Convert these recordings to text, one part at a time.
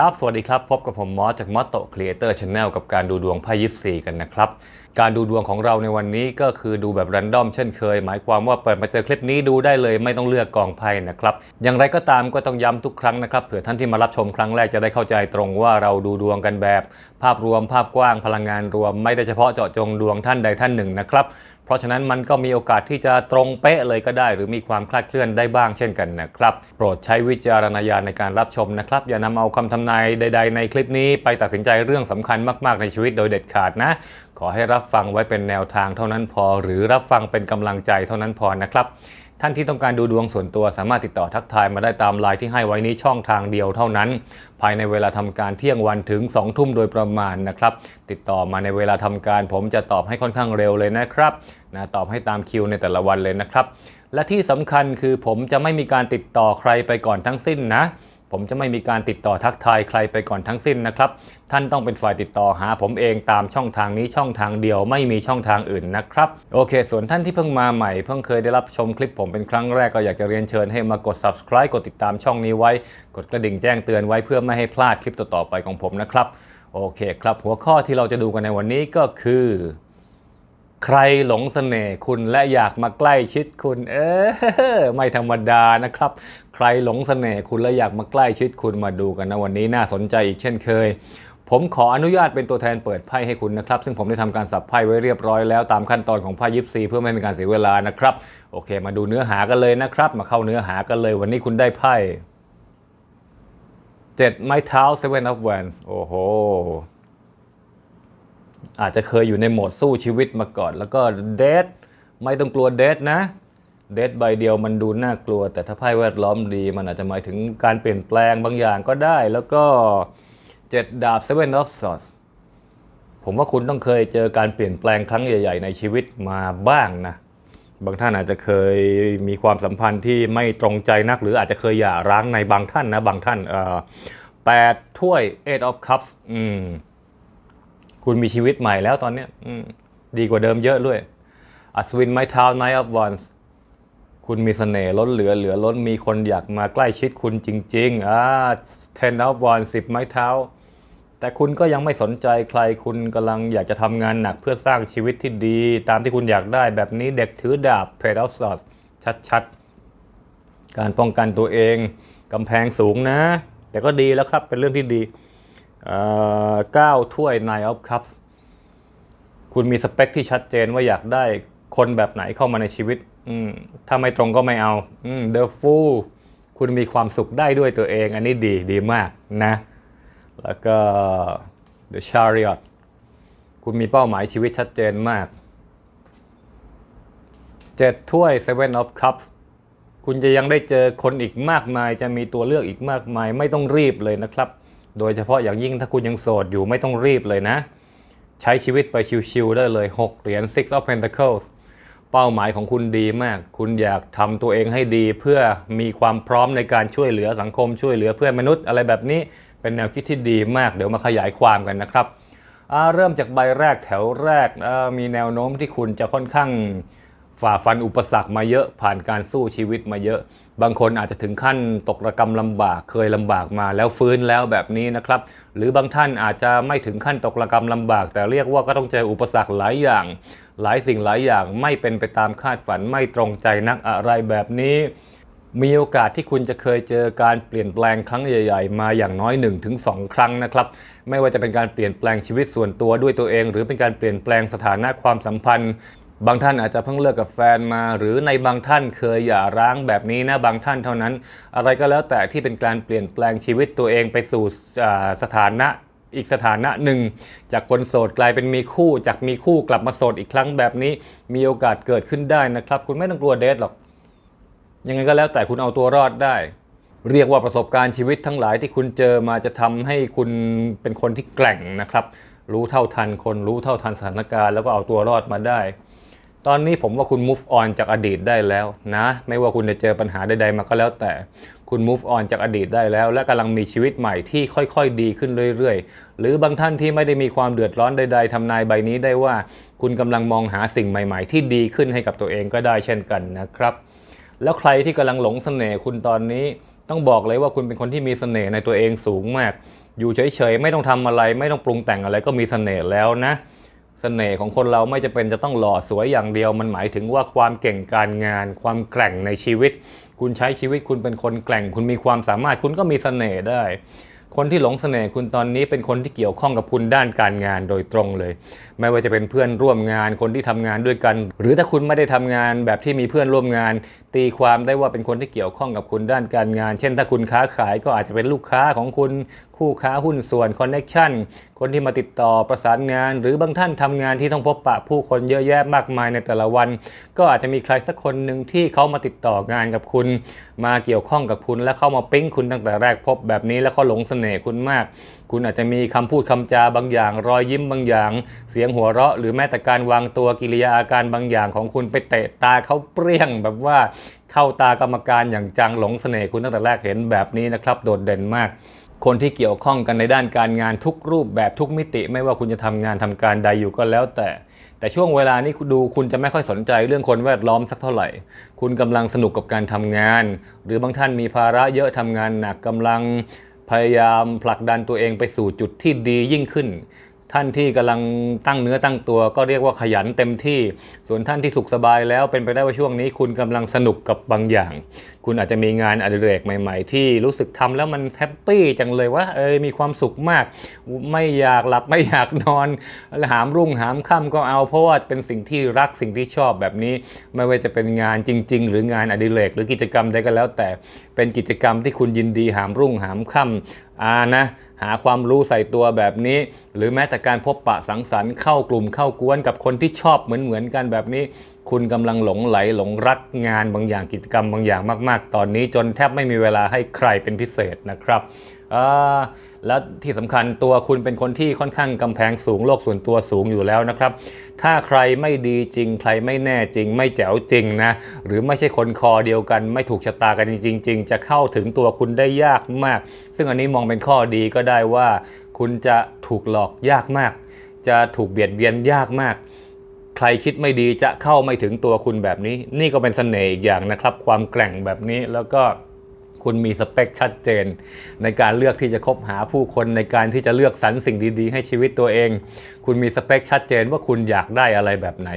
ครับ สวัสดีครับ พบกับผมมอสจากมอสโตครีเอเตอร์ชาแนลกับการดูดวงไพ่ยิปซีกันนะครับ การดูดวงของเราในวันนี้ก็คือดูแบบรันดอมเช่นเคย หมายความว่าเปิดมาเจอคลิปนี้ดูได้เลยไม่ต้องเลือกกองไพ่นะครับ อย่างไรก็ตามก็ต้องย้ำทุกครั้งนะครับเผื่อท่านที่มารับชมครั้งแรกจะได้เข้าใจตรงว่าเราดูดวงกันแบบ ภาพรวมภาพกว้างพลังงานรวม ไม่ได้เฉพาะเจาะจงดวงท่านใดท่านหนึ่งนะครับ เพราะฉะนั้นมันก็มีโอกาสที่จะตรงเป๊ะเลยก็ได้ หรือมีความคลาดเคลื่อนได้บ้างเช่นกันนะครับ โปรดใช้วิจารณญาณในการรับชมนะครับ อย่านำเอาคำทำนายใด ๆ ในคลิปนี้ไปตัดสินใจเรื่องสำคัญมากๆในชีวิตโดยเด็ดขาดนะ ขอให้รับฟังไว้เป็นแนวทางเท่านั้นพอ หรือรับฟังเป็นกำลังใจเท่านั้นพอนะครับ ท่านที่ต้องการดูดวงส่วนตัวสามารถติดต่อทักทายมาได้ตามไลน์ที่ให้ไว้นี้ช่องทางเดียวเท่านั้น ภายในเวลาทำการเที่ยงวันถึง 2 ทุ่มโดยประมาณนะครับ ติดต่อมาในเวลาทำการ ผมจะตอบให้ค่อนข้างเร็วเลยนะครับนะตอบให้ตามคิวในแต่ละวันเลยนะครับ และที่สำคัญคือผมจะไม่มีการติดต่อใครไปก่อนทั้งสิ้นนะ ผมจะไม่มีการติดต่อทักทายใครไปก่อนทั้งสิ้นนะครับ ท่านต้องเป็นฝ่ายติดต่อหาผมเองตามช่องทางนี้ช่องทางเดียวไม่มีช่องทางอื่นนะครับ โอเค ส่วนท่านที่เพิ่งมาใหม่ เพิ่งเคยได้รับชมคลิปผมเป็นครั้งแรกก็อยากจะเรียนเชิญให้มากด subscribe กดติดตามช่องนี้ไว้ กดกระดิ่งแจ้งเตือนไว้เพื่อไม่ให้พลาดคลิปต่อๆไปของผมนะครับโอเคครับหัวข้อที่เราจะดูกันในวันนี้ก็คือ ใครหลงเสน่ห์คุณและอยากมาใกล้ชิดคุณ เออไม่ธรรมดานะครับ ใครหลงเสน่ห์คุณและอยากมาใกล้ชิดคุณมาดูกันนะวันนี้น่าสนใจอีกเช่นเคย ผมขออนุญาตเป็นตัวแทนเปิดไพ่ให้คุณนะครับ ซึ่งผมได้ทำการสับไพ่ไว้เรียบร้อยแล้วตามขั้นตอนของไพ่ยิปซีเพื่อไม่ให้มีการเสียเวลานะครับ โอเค มาดูเนื้อหากันเลยนะครับ มาเข้าเนื้อหากันเลย วันนี้คุณได้ไพ่เจ็ดไม้เท้า seven of wands โอ้โหอาจจะเคยอยู่ในโหมดสู้ชีวิตมาก่อน แล้วก็เดทไม่ต้องกลัวเดทนะ เดทใบเดียวมันดูน่ากลัว แต่ถ้าไพ่แวดล้อมดี มันอาจจะหมายถึงการเปลี่ยนแปลงบางอย่างก็ได้ แล้วก็เจ็ดดาบ seven of swords ผมว่าคุณต้องเคยเจอการเปลี่ยนแปลงครั้งใหญ่ ๆ ในชีวิตมาบ้างนะ บางท่านอาจจะเคยมีความสัมพันธ์ที่ไม่ตรงใจนัก หรืออาจจะเคยหย่าร้างในบางท่านนะ บางท่านเอ่อแปดถ้วย eight of cups อืมคุณมีชีวิตใหม่แล้วตอนเนี้ยอืมดีกว่าเดิมเยอะด้วยอัศวินไม้เท้า Night of Wands คุณมีเสน่ห์ล้นเหลือเหลือล้นมีคนอยากมาใกล้ชิดคุณจริงๆอ่า Ten of Wands 10ไม้เท้า แต่คุณก็ยังไม่สนใจใครคุณกำลังอยากจะทำงานหนักเพื่อสร้างชีวิตที่ดี ตามที่คุณอยากได้แบบนี้เด็กถือดาบ Page of Swords ชัดๆ การป้องกันตัวเองกำแพงสูงนะ แต่ก็ดีแล้วครับเป็นเรื่องที่ดีเอ่อเก้าถ้วย Nine of Cups คุณมีสเปคที่ชัดเจนว่าอยากได้คนแบบไหนเข้ามาในชีวิต ถ้าไม่ตรงก็ไม่เอาอืม The Fool คุณมีความสุขได้ด้วยตัวเอง อันนี้ดีดีมากนะ แล้วก็ The Chariot คุณมีเป้าหมายชีวิตชัดเจนมาก เจ็ดถ้วย Seven of Cups คุณจะยังได้เจอคนอีกมากมาย จะมีตัวเลือกอีกมากมาย ไม่ต้องรีบเลยนะครับ โดยเฉพาะอย่างยิ่งถ้าคุณยังโสดอยู่ไม่ต้องรีบเลยนะ ใช้ชีวิตไปชิวๆได้เลย 6 เหรียญ Six of Pentacles เป้าหมายของคุณดีมาก คุณอยากทำตัวเองให้ดี เพื่อมีความพร้อมในการช่วยเหลือสังคมช่วยเหลือเพื่อนมนุษย์อะไรแบบนี้ เป็นแนวคิดที่ดีมาก เดี๋ยวมาขยายความกันนะครับเริ่มจากใบแรกแถวแรกมีแนวโน้มที่คุณจะค่อนข้างฝ่าฟันอุปสรรคมาเยอะ ผ่านการสู้ชีวิตมาเยอะ บางคนอาจจะถึงขั้นตกระกรรมลำบากเคยลำบากมาแล้วฟื้นแล้วแบบนี้นะครับ หรือบางท่านอาจจะไม่ถึงขั้นตกระกรรมลำบาก แต่เรียกว่าก็ต้องเจออุปสรรคหลายอย่าง หลายสิ่งหลายอย่างไม่เป็นไปตามคาดฝันไม่ตรงใจนักอะไรแบบนี้มีโอกาสที่คุณจะเคยเจอการเปลี่ยนแปลงครั้งใหญ่ ๆ มาอย่างน้อย 1-2 ครั้งนะครับ ไม่ว่าจะเป็นการเปลี่ยนแปลงชีวิตส่วนตัวด้วยตัวเอง หรือเป็นการเปลี่ยนแปลงสถานะความสัมพันธ์ บางท่านอาจจะเพิ่งเลิกกับแฟนมา หรือในบางท่านเคยหย่าร้างแบบนี้นะบางท่านเท่านั้น อะไรก็แล้วแต่ที่เป็นการเปลี่ยนแปลงชีวิตตัวเองไปสู่สถานะอีกสถานะหนึ่ง จากคนโสดกลายเป็นมีคู่ จากมีคู่กลับมาโสดอีกครั้งแบบนี้ มีโอกาสเกิดขึ้นได้นะครับ คุณไม่ต้องกลัวเดทหรอก ยังไงก็แล้วแต่คุณเอาตัวรอดได้ เรียกว่าประสบการณ์ชีวิตทั้งหลายที่คุณเจอมาจะทำให้คุณเป็นคนที่แกร่งนะครับ รู้เท่าทันคนรู้เท่าทันสถานการณ์แล้วก็เอาตัวรอดมาได้ ตอนนี้ผมว่าคุณ move on จากอดีตได้แล้วนะ ไม่ว่าคุณจะเจอปัญหาใดๆมาก็แล้วแต่คุณ move on จากอดีตได้แล้ว และกำลังมีชีวิตใหม่ที่ค่อยๆ ดีขึ้นเรื่อยๆ หรือบางท่านที่ไม่ได้มีความเดือดร้อนใด ๆทำนายใบนี้ได้ว่า คุณกำลังมองหาสิ่งใหม่ๆ ที่ดีขึ้นให้กับตัวเองก็ได้เช่นกันนะครับ แล้วใครที่กำลังหลงเสน่ห์คุณตอนนี้ ต้องบอกเลยว่าคุณเป็นคนที่มีเสน่ห์ในตัวเองสูงมาก อยู่เฉยๆไม่ต้องทำอะไร ไม่ต้องปรุงแต่งอะไรก็มีเสน่ห์แล้วนะ สน่ห์ของคนเราไม่จะเป็นจะต้องหล่อสวยอย่างเดียว มันหมายถึงว่าความเก่งการงาน ความแกร่งในชีวิต คุณใช้ชีวิตคุณเป็นคนแกร่ง คุณมีความสามารถคุณก็มีเสน่ห์ได้ คนที่หลงเสน่ห์คุณตอนนี้เป็นคนที่เกี่ยวข้องกับคุณด้านการงานโดยตรงเลย ไม่ว่าจะเป็นเพื่อนร่วมงานคนที่ทำงานด้วยกัน หรือถ้าคุณไม่ได้ทำงานแบบที่มีเพื่อนร่วมงาน ตีความได้ว่าเป็นคนที่เกี่ยวข้องกับคุณด้านการงาน เช่นถ้าคุณค้าขายก็อาจจะเป็นลูกค้าของคุณคู่ค้าหุ้นส่วนคอนเน็ชันคนที่มาติดต่อประสานงาน หรือบางท่านทำงานที่ต้องพบปะผู้คนเยอะแยะมากมายในแต่ละวัน ก็อาจจะมีใครสักคนหนึ่งที่เขามาติดต่องานกับคุณ มาเกี่ยวข้องกับคุณ และเข้ามาปิ๊งคุณตั้งแต่แรกพบแบบนี้ แล้วเขาหลงเสน่ห์คุณมาก คุณอาจจะมีคำพูดคำจาบางอย่าง รอยยิ้มบางอย่าง เสียงหัวเราะ หรือแม้แต่การวางตัวกิริยาอาการบางอย่างของคุณไปเตะตาเขาเปรี้ยงแบบว่าเข้าตากรรมการอย่างจังหลงเสน่ห์คุณตั้งแต่แรกเห็นแบบนี้นะครับโดดเด่นมากคนที่เกี่ยวข้องกันในด้านการงานทุกรูปแบบทุกมิติ ไม่ว่าคุณจะทำงานทำการใดอยู่ก็แล้วแต่ แต่ช่วงเวลานี้ดูคุณจะไม่ค่อยสนใจเรื่องคนแวดล้อมสักเท่าไหร่ คุณกำลังสนุกกับการทำงาน หรือบางท่านมีภาระเยอะทำงานหนักกำลัง พยายามผลักดันตัวเองไปสู่จุดที่ดียิ่งขึ้น ท่านที่กำลังตั้งเนื้อตั้งตัว ก็เรียกว่าขยันเต็มที่ ส่วนท่านที่สุขสบายแล้วเป็นไปได้ว่าช่วงนี้ คุณกำลังสนุกกับบางอย่าง คุณอาจจะมีงานอดิเรกใหม่ ๆ ที่รู้สึกทำแล้วมันแฮปปี้จังเลยว่าเออมีความสุขมาก ไม่อยากหลับไม่อยากนอนหามรุ่งหามค่ำก็เอาเพราะว่าเป็นสิ่งที่รักสิ่งที่ชอบแบบนี้ ไม่ว่าจะเป็นงานจริง ๆ หรืองานอดิเรกหรือกิจกรรมใดก็แล้ว แต่เป็นกิจกรรมที่คุณยินดีหามรุ่งหามค่ำอ่านะ หาความรู้ใส่ตัวแบบนี้ หรือแม้แต่การพบปะสังสรรค์เข้ากลุ่มเข้ากวนกับคนที่ชอบเหมือนเหมือนๆกันแบบนี้ คุณกำลังหลงไหลหลงรักงานบางอย่างกิจกรรมบางอย่างมาก ๆ ตอนนี้จนแทบไม่มีเวลาให้ใครเป็นพิเศษนะครับ แล้วที่สำคัญตัวคุณเป็นคนที่ค่อนข้างกำแพงสูงโลกส่วนตัวสูงอยู่แล้วนะครับ ถ้าใครไม่ดีจริง ใครไม่แน่จริง ไม่แจ๋วจริงนะ หรือไม่ใช่คนคอเดียวกัน ไม่ถูกชะตากันจริงๆจะเข้าถึงตัวคุณได้ยากมาก ซึ่งอันนี้มองเป็นข้อดีก็ได้ว่า คุณจะถูกหลอกยากมาก จะถูกเบียดเบียนยากมากใครคิดไม่ดีจะเข้าไม่ถึงตัวคุณแบบนี้ นี่ก็เป็นเสน่ห์อีกอย่างนะครับ ความแกร่งแบบนี้แล้วก็ คุณมีสเปคชัดเจน ในการเลือกที่จะคบหาผู้คนในการที่จะเลือกสรรสิ่งดีๆ ให้ชีวิตตัวเอง คุณมีสเปคชัดเจนว่าคุณอยากได้อะไรแบบไหน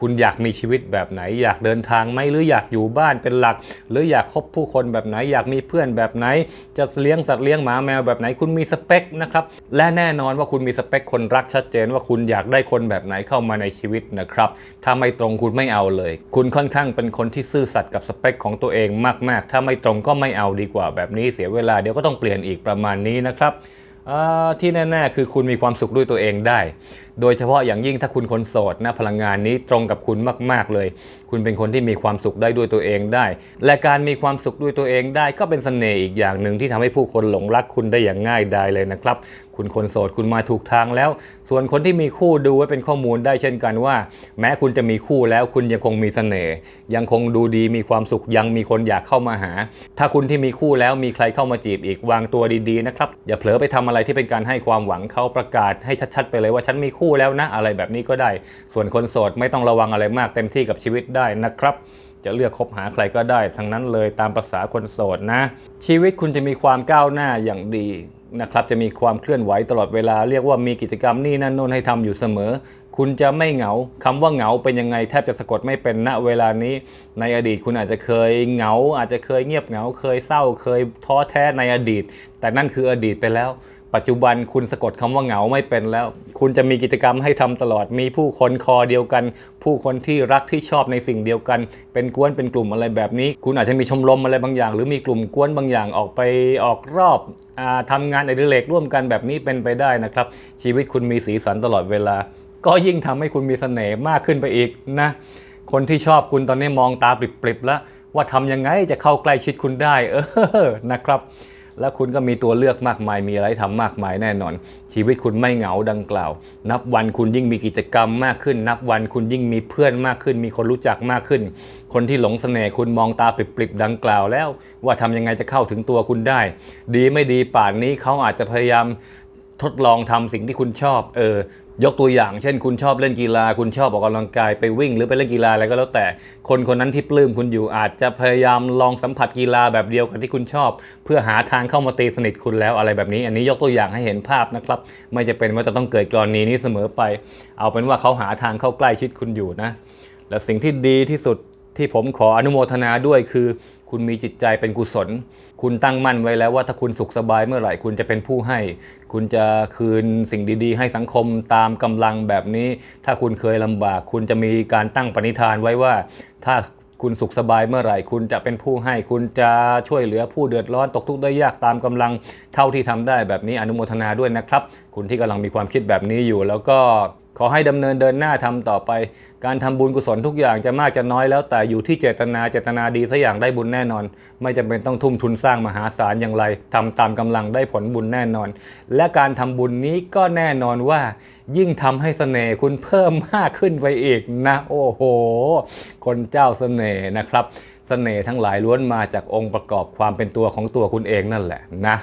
คุณอยากมีชีวิตแบบไหน อยากเดินทางไหมหรืออยากอยู่บ้านเป็นหลัก หรืออยากคบผู้คนแบบไหน อยากมีเพื่อนแบบไหน จะเลี้ยงสัตว์เลี้ยงหมาแมวแบบไหน คุณมีสเปคนะครับและแน่นอนว่าคุณมีสเปคคนรักชัดเจนว่าคุณอยากได้คนแบบไหนเข้ามาในชีวิตนะครับถ้าไม่ตรงคุณไม่เอาเลย คุณค่อนข้างเป็นคนที่ซื่อสัตย์กับสเปคของตัวเองมาก ๆ ถ้าไม่ตรงก็ไม่เอาดีกว่าแบบนี้เสียเวลาเดี๋ยวก็ต้องเปลี่ยนอีกประมาณนี้นะครับที่แน่ ๆ คือคุณมีความสุขด้วยตัวเองได้ โดยเฉพาะอย่างยิ่งถ้าคุณคนโสดนะพลังงานนี้ตรงกับคุณมาก ๆ เลย คุณเป็นคนที่มีความสุขได้ด้วยตัวเองได้ และการมีความสุขด้วยตัวเองได้ก็เป็นเสน่ห์อีกอย่างหนึ่งที่ทำให้ผู้คนหลงรักคุณได้อย่างง่ายดายเลยนะครับ คุณคนโสดคุณมาถูกทางแล้ว ส่วนคนที่มีคู่ดูไว้เป็นข้อมูลได้เช่นกันว่า แม้คุณจะมีคู่แล้วคุณยังคงมีเสน่ห์ยังคงดูดีมีความสุขยังมีคนอยากเข้ามาหา ถ้าคุณที่มีคู่แล้วมีใครเข้ามาจีบอีกวางตัวดีๆนะครับอย่าเผลอไปทำอะไรที่เป็นการให้ความหวังเขาประกาศให้ชัด ๆ ไปเลยว่าฉันมีคู่แล้วนะ อะไรแบบนี้ก็ได้ ส่วนคนโสดไม่ต้องระวังอะไรมากเต็มที่กับชีวิตได้นะครับ จะเลือกคบหาใครก็ได้ ทั้งนั้นเลยตามภาษาคนโสดนะ ชีวิตคุณจะมีความก้าวหน้าอย่างดีนะครับจะมีความเคลื่อนไหวตลอดเวลาเรียกว่ามีกิจกรรมนี่นั่นโน่นให้ทำอยู่เสมอ คุณจะไม่เหงาคำว่าเหงาเป็นยังไงแทบจะสะกดไม่เป็นณเวลานี้ ในอดีตคุณอาจจะเคยเหงา อาจจะเคยเงียบเหงา เคยเศร้าเคยท้อแท้ในอดีต แต่นั่นคืออดีตไปแล้ว ปัจจุบันคุณสะกดคำว่าเหงาไม่เป็นแล้ว คุณจะมีกิจกรรมให้ทำตลอด มีผู้คนคอเดียวกัน ผู้คนที่รักที่ชอบในสิ่งเดียวกัน เป็นกวนเป็นกลุ่มอะไรแบบนี้ คุณอาจจะมีชมรมอะไรบางอย่าง หรือมีกลุ่มกวนบางอย่างออกไปออกรอบอทำงานอดิเรกร่วมกันแบบนี้เป็นไปได้นะครับ ชีวิตคุณมีสีสันตลอดเวลา ก็ยิ่งทำให้คุณมีเสน่ห์มากขึ้นไปอีกนะ คนที่ชอบคุณตอนนี้มองตาปริบๆแล้ว ว่าทำยังไงจะเข้าใกล้ชิดคุณได้เออนะครับ และคุณก็มีตัวเลือกมากมาย มีอะไรทำมากมายแน่นอน ชีวิตคุณไม่เหงาดังกล่าว นับวันคุณยิ่งมีกิจกรรมมากขึ้น นับวันคุณยิ่งมีเพื่อนมากขึ้น มีคนรู้จักมากขึ้น คนที่หลงเสน่ห์คุณมองตาปริบๆดังกล่าวแล้ว ว่าทำยังไงจะเข้าถึงตัวคุณได้ ดีไม่ดีป่านนี้เขาอาจจะพยายาม ทดลองทำสิ่งที่คุณชอบ เออ ยกตัวอย่าง เช่น คุณชอบเล่นกีฬา คุณชอบออกกำลังกาย ไปวิ่ง หรือไปเล่นกีฬาอะไรก็แล้วแต่ คนคนนั้นที่ปลื้มคุณอยู่อาจจะพยายามลองสัมผัสกีฬาแบบเดียวกับที่คุณชอบ เพื่อหาทางเข้ามาตีสนิทคุณแล้วอะไรแบบนี้ อันนี้ยกตัวอย่างให้เห็นภาพนะครับ ไม่จะเป็นว่าจะต้องเกิดกรณีนี้เสมอไป เอาเป็นว่าเขาหาทางเข้าใกล้ชิดคุณอยู่นะ และสิ่งที่ดีที่สุด ที่ผมขออนุโมทนาด้วยคือ คุณมีจิตใจเป็นกุศล คุณตั้งมั่นไว้แล้วว่าถ้าคุณสุขสบายเมื่อไหร่ คุณจะเป็นผู้ให้ คุณจะคืนสิ่งดีๆ ให้สังคมตามกำลังแบบนี้ ถ้าคุณเคยลำบาก คุณจะมีการตั้งปณิธานไว้ว่า ถ้าคุณสุขสบายเมื่อไหร่ คุณจะเป็นผู้ให้ คุณจะช่วยเหลือผู้เดือดร้อนตกทุกข์ได้ยากตามกำลังเท่าที่ทำได้แบบนี้อนุโมทนาด้วยนะครับ คุณที่กำลังมีความคิดแบบนี้อยู่แล้วก็ ขอให้ดำเนินเดินหน้าทำต่อไป การทำบุญกุศลทุกอย่างจะมากจะน้อยแล้วแต่อยู่ที่เจตนาเจตนาดีสักอย่างได้บุญแน่นอน ไม่จำเป็นต้องทุ่มทุนสร้างมหาศาลอย่างไรทำตามกำลังได้ผลบุญแน่นอน และการทำบุญนี้ก็แน่นอนว่า ยิ่งทำให้เสน่ห์คุณเพิ่มมากขึ้นไปอีกนะ โอ้โห คนเจ้าเสน่ห์นะครับเสน่ห์ทั้งหลายล้วนมาจากองค์ประกอบความเป็นตัวของตัวคุณเองนั่นแหละนะ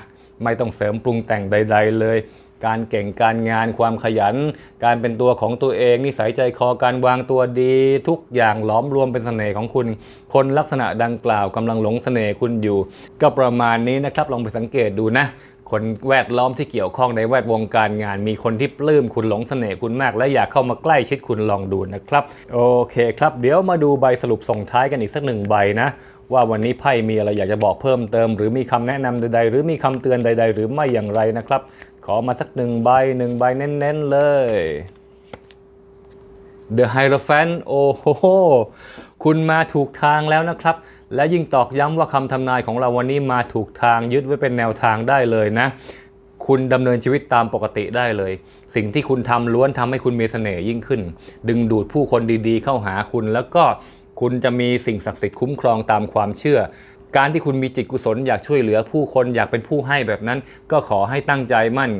ไม่ต้องเสริมปรุงแต่งใด ๆ เลย การเก่งการงานความขยัน การเป็นตัวของตัวเอง นิสัยใจคอการวางตัวดี ทุกอย่างล้อมรวมเป็นเสน่ห์ของคุณ คนลักษณะดังกล่าวกำลังหลงเสน่ห์คุณอยู่ ก็ประมาณนี้นะครับลองไปสังเกตดูนะคนแวดล้อมที่เกี่ยวข้องในแวดวงการงาน มีคนที่ปลื้มคุณหลงเสน่ห์คุณมาก และอยากเข้ามาใกล้ชิดคุณลองดูนะครับโอเคครับ เดี๋ยวมาดูใบสรุปส่งท้ายกันอีกสักหนึ่งใบนะ ว่าวันนี้ไพ่มีอะไรอยากจะบอกเพิ่มเติม หรือมีคำแนะนำใดๆ หรือมีคำเตือนใด ๆ หรือไม่อย่างไรนะครับ ขอมาสักหนึ่งใบหนึ่งใบเน้นๆเลย The Hierophant โอ้โห คุณมาถูกทางแล้วนะครับ และยิ่งตอกย้ำว่าคำทำนายของเราวันนี้มาถูกทางยึดไว้เป็นแนวทางได้เลยนะ คุณดำเนินชีวิตตามปกติได้เลย สิ่งที่คุณทำล้วนทำให้คุณมีเสน่ห์ยิ่งขึ้น ดึงดูดผู้คนดีๆ เข้าหาคุณ แล้วก็คุณจะมีสิ่งศักดิ์สิทธิ์คุ้มครองตามความเชื่อ การที่คุณมีจิตกุศลอยากช่วยเหลือผู้คนอยากเป็นผู้ให้แบบนั้น ก็ขอให้ตั้งใจมั่น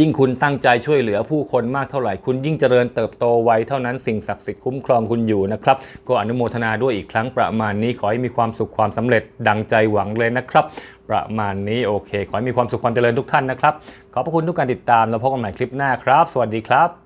ยิ่งคุณตั้งใจช่วยเหลือผู้คนมากเท่าไหร่ คุณยิ่งเจริญเติบโตไวเท่านั้นสิ่งศักดิ์สิทธิ์คุ้มครองคุณอยู่นะครับ ก็อนุโมทนาด้วยอีกครั้งประมาณนี้ ขอให้มีความสุขความสำเร็จดังใจหวังเลยนะครับ ประมาณนี้โอเค ขอให้มีความสุขความเจริญทุกท่านนะครับขอบพระคุณทุกการติดตามแล้วพบกันใหม่คลิปหน้าครับ สวัสดีครับ